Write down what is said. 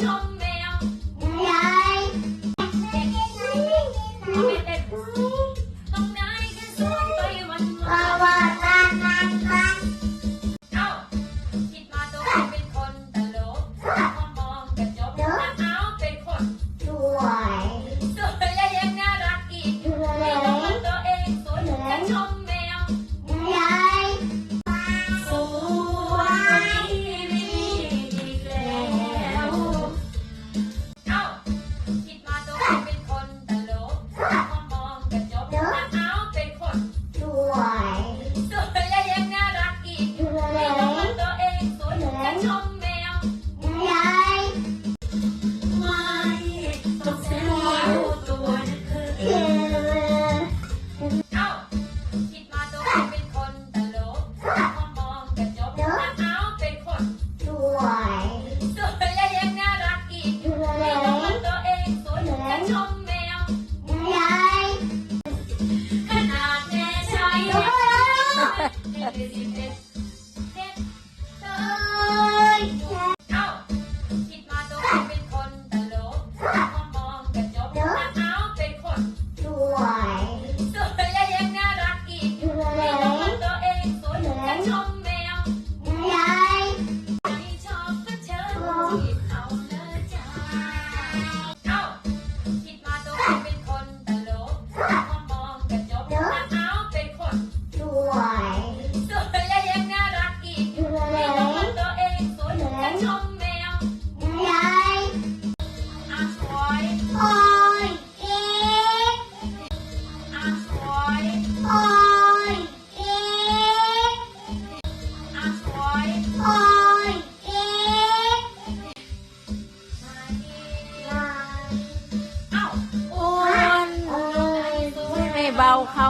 Don't เอาเป็นคนสวยสวยและยังน่ารักอีกสวยให้น้องตัวเองสวยชมแมว ยายขนาดช้ยังไม่เอ็เอาคิดมาตัวเป็นคนตลกมองมองกระจกเอาเป็นคนสวยสวยและยังน่ารักอีกสวยให้น้องตัวเองสวย เขา